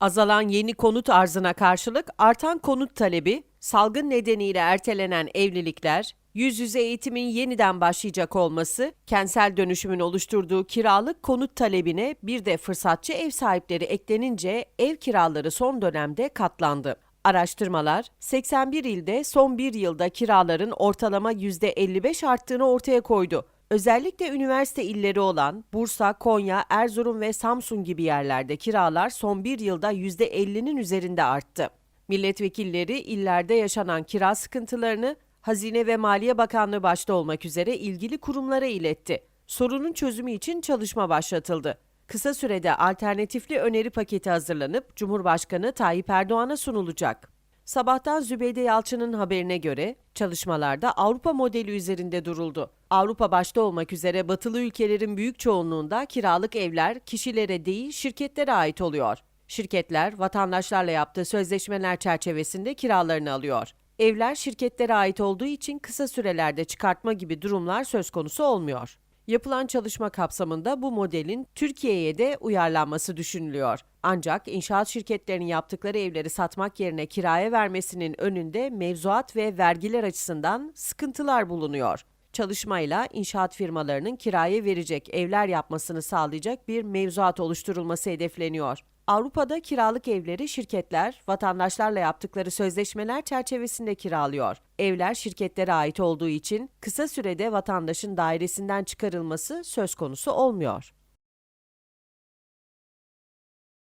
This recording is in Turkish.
Azalan yeni konut arzına karşılık artan konut talebi, salgın nedeniyle ertelenen evlilikler, yüz yüze eğitimin yeniden başlayacak olması, kentsel dönüşümün oluşturduğu kiralık konut talebine bir de fırsatçı ev sahipleri eklenince ev kiraları son dönemde katlandı. Araştırmalar 81 ilde son bir yılda kiraların ortalama %55 arttığını ortaya koydu. Özellikle üniversite illeri olan Bursa, Konya, Erzurum ve Samsun gibi yerlerde kiralar son bir yılda %50'nin üzerinde arttı. Milletvekilleri illerde yaşanan kira sıkıntılarını Hazine ve Maliye Bakanlığı başta olmak üzere ilgili kurumlara iletti. Sorunun çözümü için çalışma başlatıldı. Kısa sürede alternatifli öneri paketi hazırlanıp Cumhurbaşkanı Tayyip Erdoğan'a sunulacak. Sabahtan Zübeyde Yalçın'ın haberine göre çalışmalarda Avrupa modeli üzerinde duruldu. Avrupa başta olmak üzere batılı ülkelerin büyük çoğunluğunda kiralık evler kişilere değil şirketlere ait oluyor. Şirketler vatandaşlarla yaptığı sözleşmeler çerçevesinde kiralarını alıyor. Evler şirketlere ait olduğu için kısa sürelerde çıkartma gibi durumlar söz konusu olmuyor. Yapılan çalışma kapsamında bu modelin Türkiye'ye de uyarlanması düşünülüyor. Ancak inşaat şirketlerinin yaptıkları evleri satmak yerine kiraya vermesinin önünde mevzuat ve vergiler açısından sıkıntılar bulunuyor. Çalışmayla inşaat firmalarının kiraya verecek evler yapmasını sağlayacak bir mevzuat oluşturulması hedefleniyor. Avrupa'da kiralık evleri şirketler vatandaşlarla yaptıkları sözleşmeler çerçevesinde kiralıyor. Evler şirketlere ait olduğu için kısa sürede vatandaşın dairesinden çıkarılması söz konusu olmuyor.